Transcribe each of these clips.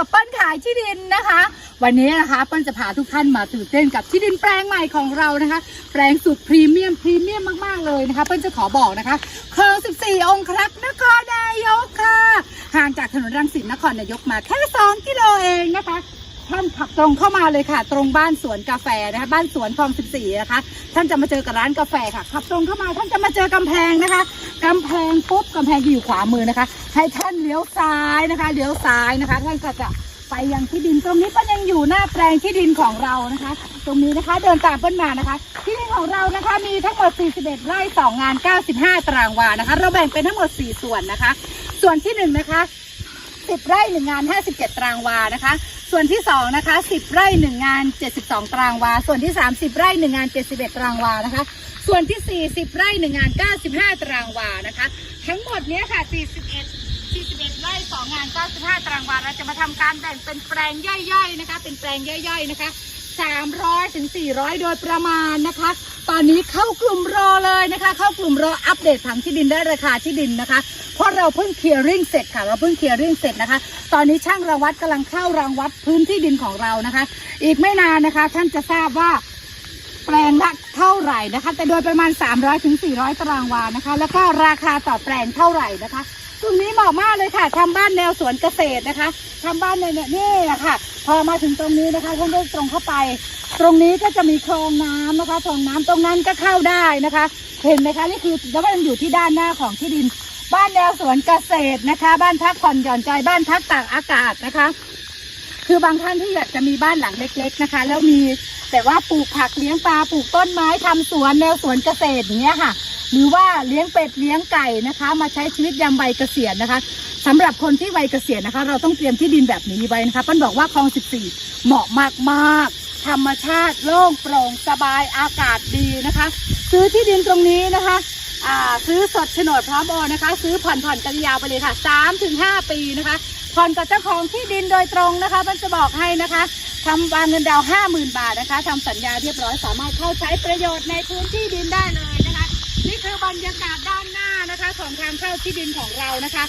กับเปิ้ลขายที่ดินนะคะ วันนี้นะคะเปิ้ลจะพาทุกท่านมาตื่นเต้นกับที่ดินแปลงใหม่ของเรานะคะ แปลงสุดพรีเมียมพรีเมียมมากๆเลยนะคะ เปิ้ลจะขอบอกนะคะคลอง 14 องค์ครักนครนายกค่ะ ห่างจากถนนรังสิตนครนายกมาแค่ 2 กิโลเองนะคะ ท่านขับตรงเข้ามาเลยค่ะ ตรงบ้านสวนกาแฟนะคะ บ้านสวนคลอง14นะคะ ท่านจะมาเจอกับร้านกาแฟค่ะ ขับตรงเข้ามาท่านจะมาเจอกำแพงนะคะกำแพงปุ๊บกำแพงจะอยู่ขวามือนะคะ ให้ท่านเลี้ยวซ้ายนะคะ เลี้ยวซ้ายนะคะ ท่านก็จะไปยังที่ดินตรงนี้ก็ยังอยู่หน้าแปลงที่ดินของเรานะคะ ตรงนี้นะคะเดินตามเปิ้ลมานะคะ ที่ดินของเรานะคะมีทั้งหมด 41 ไร่ 2 งาน 95 ตารางวานะคะ เราแบ่งเป็นทั้งหมด 4 ส่วนนะคะ ส่วนที่หนึ่งนะคะ 10 ไร่ 1 งาน 57 ตารางวานะคะ ส่วนที่ 2 นะคะ 10 ไร่ 1 งาน 72 ตารางวา ส่วนที่ 30 ไร่ 1 งาน 71 ตารางวานะคะ ส่วนที่ 40 ไร่ 1 งาน 95 ตารางวานะคะ ทั้งหมดเนี้ยค่ะ 41 41ไร่2งาน 95 ตารางวาเราจะมาทำการแบ่งเป็นแปลงย่อยๆนะคะ เป็นแปลงย่อยๆนะคะ300ถึง400 โดยประมาณนะคะ ตอนนี้เข้ากลุ่มรอเลยนะคะ เข้ากลุ่มรออัปเดตผังที่ดินได้ราคาที่ดินนะคะ เพราะเราเพิ่งเคลียร์ริ่งเสร็จค่ะ เราเพิ่งเคลียร์ริ่งเสร็จนะคะ ตอนนี้ช่างรังวัดกำลังเข้ารังวัดพื้นที่ดินของเรานะคะ อีกไม่นานนะคะ ท่านจะทราบว่าแปลงละเท่าไหร่นะคะ แต่โดยประมาณ 300ถึง400 ตารางวานะคะ แล้วก็ราคาต่อแปลงเท่าไหร่นะคะตรงนี้เหมาะมากเลยค่ะทำบ้านแนวสวนเกษตรนะคะทำบ้านในเนี่ยนี่แหละค่ะ พอมาถึงตรงนี้นะคะท่านได้ตรงเข้าไป ตรงนี้ก็จะมีคลองน้ำนะคะคลองน้ำตรงนั้นก็เข้าได้นะคะ เห็นไหมคะนี่คือแล้วมันอยู่ที่ด้านหน้าของที่ดิน บ้านแนวสวนเกษตรนะคะ บ้านพักผ่อนหย่อนใจบ้านพักตากอากาศนะคะ คือบางท่านที่อยากจะมีบ้านหลังเล็ก ๆนะคะ แล้วมีแต่ว่าปลูกผักเลี้ยงปลาปลูกต้นไม้ทำสวนแนวสวนเกษตรอย่างเงี้ยค่ะ หรือว่าเลี้ยงเป็ดเลี้ยงไก่นะคะ มาใช้ชีวิตยามวัยเกษียณนะคะสำหรับคนที่วัยเกษียณนะคะ เราต้องเตรียมที่ดินแบบนี้ไว้นะคะปั้นบอกว่าคลอง 14 เหมาะมากๆ ธรรมชาติโล่งโปร่งสบายอากาศดีนะคะ ซื้อที่ดินตรงนี้นะคะ ซื้อสดโฉนดพร้อมโอนนะคะ ซื้อผ่อนผ่อนกันยาวไปเลยค่ะ3ถึง5ปีนะคะ ผ่อนกับเจ้าของที่ดินโดยตรงนะคะมันจะบอกให้นะคะทำวางเงินดาวห้าหมื่นบาทนะคะทำสัญญาเรียบร้อยสามารถเข้าใช้ประโยชน์ในพื้นที่ดินได้เลยนะคะ คือบรรยากาศด้านหน้านะคะของทางเข้าที่ดินของเรานะคะ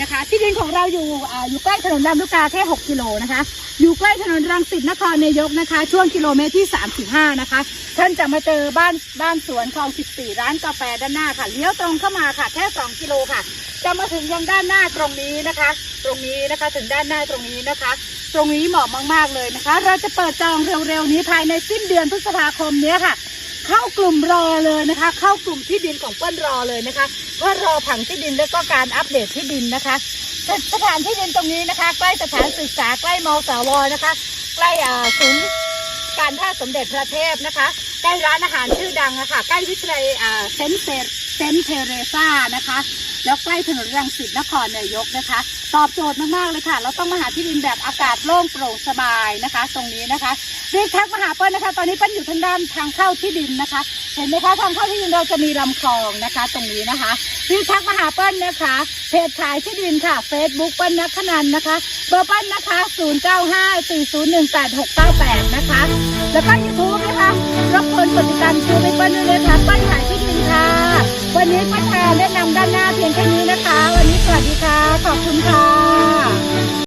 นะคะ ที่ดินของเราอยู่อ่าอยู่ใกล้ถนนลำลูกกาแค่ 6 กิโลนะคะ อยู่ใกล้ถนนรังสิตนครนายกนะคะ ช่วงกิโลเมตรที่ 35 นะคะ ท่านจะมาเจอบ้านบ้านสวนคลอง 14 ร้านกาแฟด้านหน้าค่ะเลี้ยวตรงเข้ามาค่ะแค่ 2 กิโลค่ะ จะมาถึงยังด้านหน้าตรงนี้นะคะ ตรงนี้นะคะถึงด้านหน้าตรงนี้นะคะ ตรงนี้เหมาะมาก ๆเลยนะคะ เราจะเปิดจองเร็วๆนี้ภายในสิ้นเดือนพฤษภาคมนี้ค่ะ เข้ากลุ่มรอเลยนะคะ เข้ากลุ่มที่ดินของเปิ้ลรอเลยนะคะเพื่อรอผังที่ดินแล้วก็การอัปเดตที่ดินนะคะสสถานที่ดินตรงนี้นะคะ ใกล้สถานศึกษาใกล้มอสวนะคะ ใกล้อ่าศูนย์การท่าสมเด็จพระเทพนะคะ ใกล้ร้านอาหารชื่อดังนะคะใกล้วิทยาลัยอ่าเซนเซ เซนเทเรซ่านะคะ แล้วใกล้ถนนรังสิตนครนายกนะคะ ตอบโจทย์มากๆเลยค่ะ เราต้องมาหาที่ดินแบบอากาศโล่งโปร่งสบายนะคะ ตรงนี้นะคะรีบทักมาหาเปิ้ลนะคะ ตอนนี้เปิ้ลอยู่ทางด้านทางเข้าที่ดินนะคะ เห็นไหมคะทางเข้าที่ดินเราจะมีลำคลองนะคะ ตรงนี้นะคะรีบทักมาหาเปิ้ลนะคะ เพจขายที่ดินค่ะ Facebook เปิ้ลนักขนันนะคะ เบอร์เปิ้ลนะคะ 0954018698 นะคะ แล้วก็ยูทูบนะคะรบกวนกดติดตามชูให้เปิ้ลด้วยนะคะเปิ้ลขาย วันนี้ป้าแทนแนะนำด้านหน้าเพียงแค่นี้นะคะ วันนี้สวัสดีค่ะ ขอบคุณค่ะ